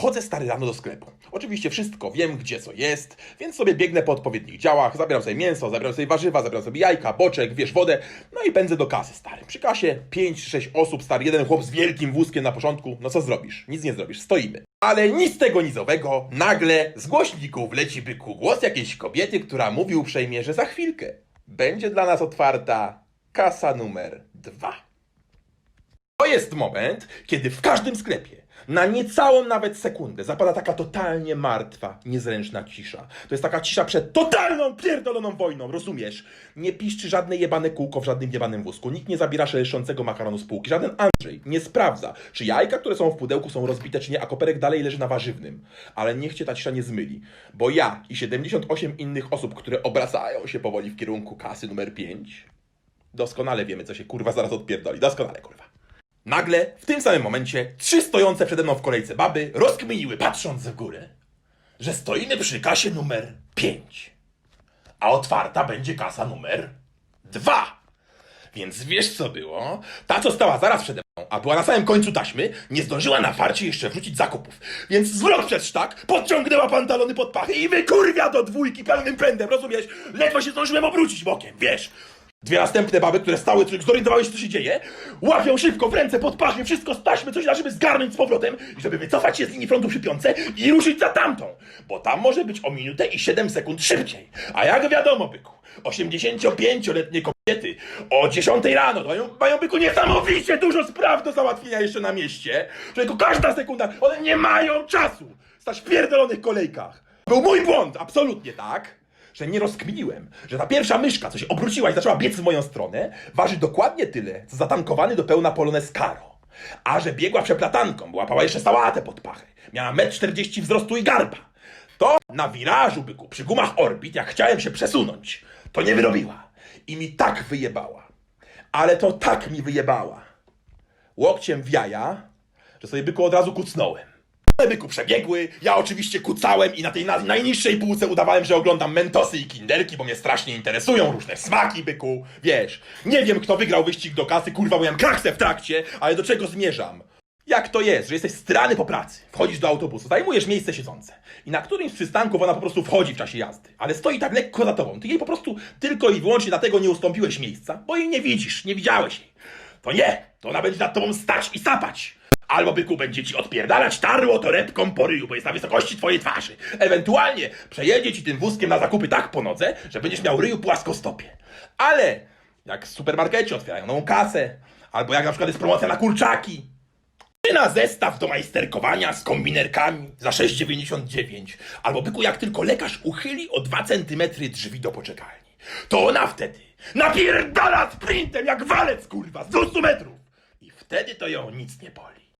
Wchodzę stary rano do sklepu. Oczywiście wszystko wiem, gdzie co jest, więc sobie biegnę po odpowiednich działach, zabieram sobie mięso, zabieram sobie warzywa, zabieram sobie jajka, boczek, wiesz, wodę, no i pędzę do kasy, stary. Przy kasie 5-6 osób, stary, jeden chłop z wielkim wózkiem na początku, no co zrobisz? Nic nie zrobisz, stoimy. Ale nic tego nizowego, nagle z głośników leci byku głos jakiejś kobiety, która mówi uprzejmie, że za chwilkę będzie dla nas otwarta kasa numer dwa. To jest moment, kiedy w każdym sklepie, na niecałą nawet sekundę, zapada taka totalnie martwa, niezręczna cisza. To jest taka cisza przed totalną, pierdoloną wojną, rozumiesz? Nie piszczy żadne jebane kółko w żadnym jebanym wózku, nikt nie zabiera szeleszczącego makaronu z półki, żaden Andrzej nie sprawdza, czy jajka, które są w pudełku są rozbite, czy nie, a koperek dalej leży na warzywnym. Ale niech cię ta cisza nie zmyli, bo ja i 78 innych osób, które obracają się powoli w kierunku kasy numer 5, doskonale wiemy, co się kurwa zaraz odpierdoli, doskonale kurwa. Nagle, w tym samym momencie, trzy stojące przede mną w kolejce baby rozkminiły, patrząc w górę, że stoimy przy kasie numer 5, a otwarta będzie kasa numer 2. Więc wiesz co było? Ta, co stała zaraz przede mną, a była na samym końcu taśmy, nie zdążyła na farcie jeszcze wrzucić zakupów. Więc zwrot przed sztak, podciągnęła pantalony pod pachy i wykurwia do dwójki pełnym pędem, rozumiesz? Ledwo się zdążyłem obrócić bokiem, wiesz? Dwie następne baby, które stały, które zorientowały się, co się dzieje, łapią szybko w ręce pod pachy, wszystko z taśmy, coś na żeby zgarnąć z powrotem, i żeby wycofać się z linii frontu przy piątce i ruszyć za tamtą, bo tam może być o minutę i 7 sekund szybciej. A jak wiadomo, byku, 85-letnie kobiety o 10 rano mają, mają byku niesamowicie dużo spraw do załatwienia jeszcze na mieście. Człowieku, każda sekunda, one nie mają czasu stać w pierdolonych kolejkach. Był mój błąd, absolutnie tak że nie rozkminiłem, że ta pierwsza myszka, co się obróciła i zaczęła biec w moją stronę, waży dokładnie tyle, co zatankowany do pełna polones Caro. A że biegła przeplatanką, łapała jeszcze sałatę pod pachę, miała 1,40 m wzrostu i garba, to na wirażu, byku, przy gumach Orbit, jak chciałem się przesunąć, to nie wyrobiła. I mi tak wyjebała. Ale to tak mi wyjebała. Łokciem w jaja, że sobie byku od razu kucnąłem. Byku przebiegły, ja oczywiście kucałem i na tej na, najniższej półce udawałem, że oglądam mentosy i kinderki, bo mnie strasznie interesują różne smaki, byku. Wiesz, nie wiem kto wygrał wyścig do kasy, kurwa, miałem kraksę w trakcie, ale do czego zmierzam? Jak to jest, że jesteś strany po pracy, wchodzisz do autobusu, zajmujesz miejsce siedzące i na którymś z przystanków ona po prostu wchodzi w czasie jazdy, ale stoi tak lekko za tobą, ty jej po prostu tylko i wyłącznie dlatego nie ustąpiłeś miejsca, bo jej nie widzisz, nie widziałeś jej. To nie, to ona będzie nad tobą stać i sapać. Albo byku będzie ci odpierdalać tarło torebką po ryju, bo jest na wysokości twojej twarzy. Ewentualnie przejedzie ci tym wózkiem na zakupy tak po nodze, że będziesz miał ryju płaskostopie. Ale jak w supermarkecie otwierają nową kasę, albo jak na przykład jest promocja na kurczaki, czy na zestaw do majsterkowania z kombinerkami za 6,99, albo byku jak tylko lekarz uchyli o 2 cm drzwi do poczekalni, to ona wtedy napierdala sprintem jak walec kurwa z 200 metrów i wtedy to ją nic nie boli.